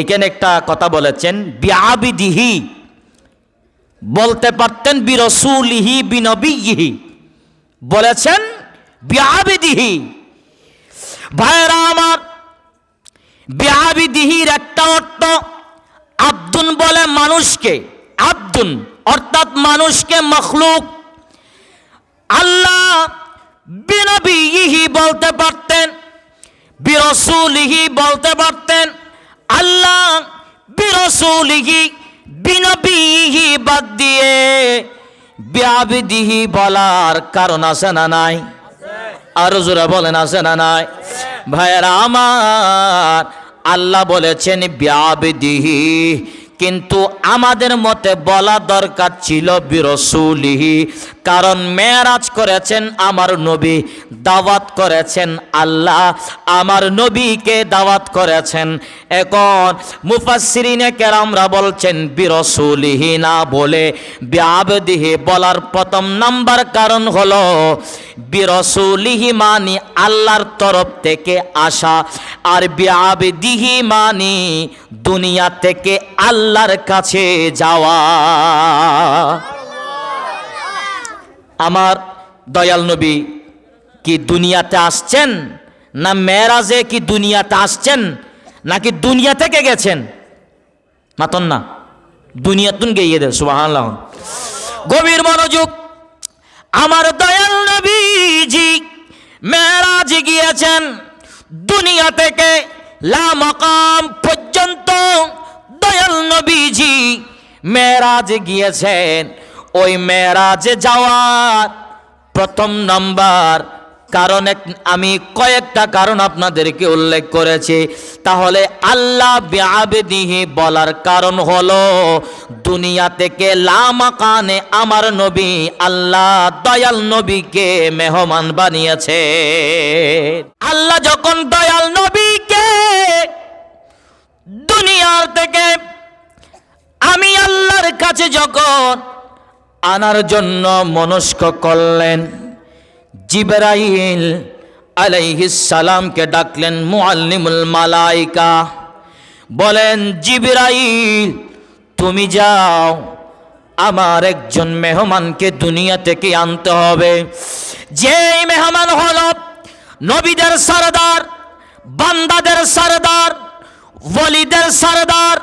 এখানে একটা কথা বলেছেন, বিআবিদিহি বলতে পারতেন, বিরসুলিহি বিনবিহি বলেছেন, বিআবিদিহি ভাইরা আমার, বিআবিদিহির একটা অর্থ, আব্দুন বলে মানুষকে, আব্দুন, অর্থাৎ মানুষকে মখলুক। আল্লাহ বিনবিহি বলতে পারতেন, বিরসুলিহি বলতে পারতেন বিরসুলিহি বিনবিহি বাদ দিয়ে বিআবিদিহি বলার কারণ আছে না নাই? আরও জোরে বলেন, আছে না নাই? ভাইয়েরা, আমার আল্লাহ বলেছেন বিআবিদিহি, কিন্তু আমাদের মতে বলা দরকার ছিল বিরসুলিহি কারণ মেয়ারাজ করেছেন আমার নবী, দাওয়াত করেছেন আল্লাহ। আমার নবীকে দাওয়াত করেছেন। এখন মুফাসসিরিনে কেরামরা বলছেন, বিরসুলিহি না বলে বিআবদিহি বলার প্রথম নাম্বার কারণ হলো, বিরসুলিহি মানি আল্লাহর তরফ থেকে আসা আর বিআবদিহি মানি দুনিয়া থেকে আল্লাহর কাছে যাওয়া। আমার দয়াল নবী কি দুনিয়াতে আসছেন? না মেরাজে কি দুনিয়াতে আসছেন? নাকি দুনিয়া থেকে গেছেন? মাতন না দুনিয়াতুন গিয়ে দে সুবাহ গভীর মনোযোগ, আমার দয়াল নবীজি মেরাজ গিয়েছেন দুনিয়া থেকে লামকাম পর্যন্ত। দয়াল নবীজি মেরাজ গিয়েছেন ওই মেরাজে যাওয়ার প্রথম নাম্বার কারণ আমি কয়েকটা কারণ আপনাদেরকে উল্লেখ করেছি। তাহলে আল্লাহ বিআবদিহি বলার কারণ হলো দুনিয়া থেকে লামাকানে আমার নবী, আল্লাহ দয়াল নবীকে মেহমান বানিয়েছে। আল্লাহ যখন দয়াল নবীকে দুনিয়ার থেকে আমি আল্লাহর কাছে যখন আনার জন্য মনস্ক করলেন। জিবরাইল সালামকে ডাকলেন, মুআল্লিমুল মালাইকা, বলেন, জিবরাইল, তুমি যাও, আমার একজন মেহমানকে দুনিয়া থেকে আনতে হবে। যেই মেহমান হল নবীদের সরদার, বান্দাদের সরদার ওলিদের সরদার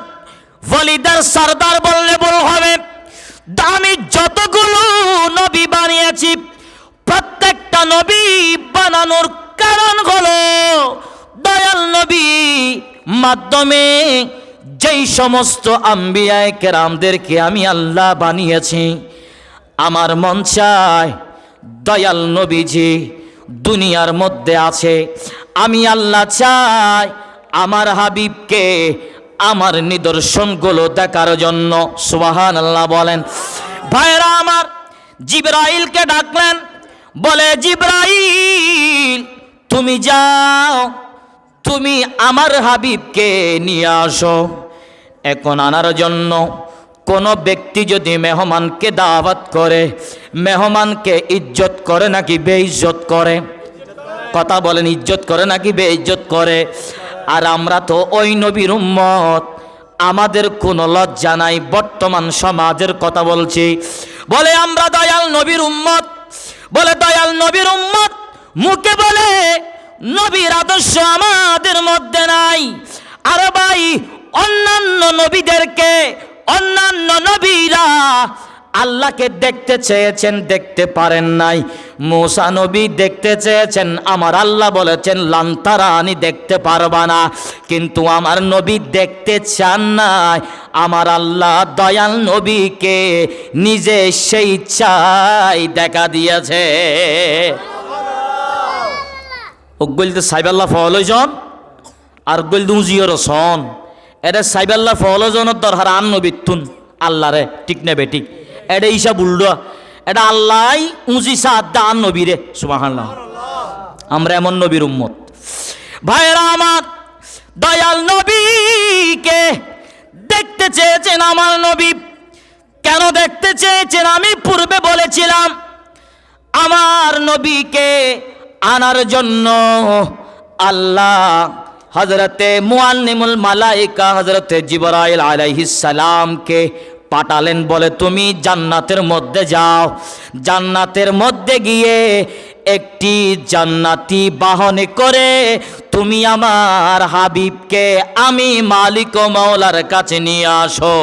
ওলিদের সরদার বললে বল হবে। আমি যতগুলো নবী বানিয়েছি, প্রত্যেকটা নবী বানানোর কারণ হলো দয়াল নবী মাধ্যমে যেই সমস্ত আম্বিয়ায় কেরামদেরকে আমি আল্লাহ বানিয়েছি, আমার মন চায় দয়াল নবীজি দুনিয়ার মধ্যে আছে। আমি আল্লাহ চাই আমার হাবিবকে আমার নিদর্শনগুলো দেখার জন্য সুবাহান আল্লাহ বলেন। ভাইরা আমার, জিব্রাইলকে ডাকলেন, বলে, জিব্রাইল, তুমি যাও, তুমি আমার হাবিবকে নিয়ে আসো। এখন আনার জন্য কোনো ব্যক্তি যদি মেহমানকে দাওয়াত করে, মেহমানকে ইজ্জত করে নাকি বেইজ্জত করে? কথা বলেন, ইজ্জত করে নাকি বেইজ্জত করে? আর আমরা তো ওই নবীর উম্মত। আমাদের কোনো লজ্জা নাই, বর্তমান সমাজের কথা বলছি। বলে, আমরা দয়াল নবীর উম্মত। বলে, দয়াল নবীর উম্মত? মুখে বলে, নবীর আদর্শ আমাদের মধ্যে নাই। আর ভাই, অন্যান্য নবীদেরকে, অন্যান্য নবীরা আল্লাহকে দেখতে চেয়েছেন, দেখতে পারেন নাই। মুসা নবী দেখতে চেয়েছেন, আমার আল্লাহ বলেছেন লান্তারা আনি দেখতে পারবা না। কিন্তু আমার নবী দেখতে চান নাই। আমার আল্লাহ দয়াল নবীকে নিজে সেই ইচ্ছাই দেখা দিয়েছে। ওগলিতে সাইবাল্লাহ ফলজন আর গলিতে উজিয়র সন। এটা সাইবাল্লাহ ফলজনের দরকার আন নবিতুন আল্লাহ রে ঠিক নেবে ঠিক। এটা ইসা বুলডা এটা আল্লাহ উঁচি সাদ্দা আন নবী রে সুবাহান্লাহ আমরা এমন নবীর উম্মত। ভাইরা আমার, দয়াল নবীকে দেখতে চেয়েছেন আমার নবী। কেন দেখতে চেয়েছেন আমি পূর্বে বলেছিলাম, আমার নবীকে আনার জন্য আল্লাহ হজরতে মুআল্লিমুল মালাইকা হজরতে জিবরাইল আলাইহিস সালামকে পাঠালেন, বলে, তুমি জান্নাতের মধ্যে যাও। জান্নাতের মধ্যে গিয়ে একটি জান্নাতি বাহনে করে, তুমি আমার হাবিবকে আমি মালিক মাওলার কাছে নিয়ে আসো।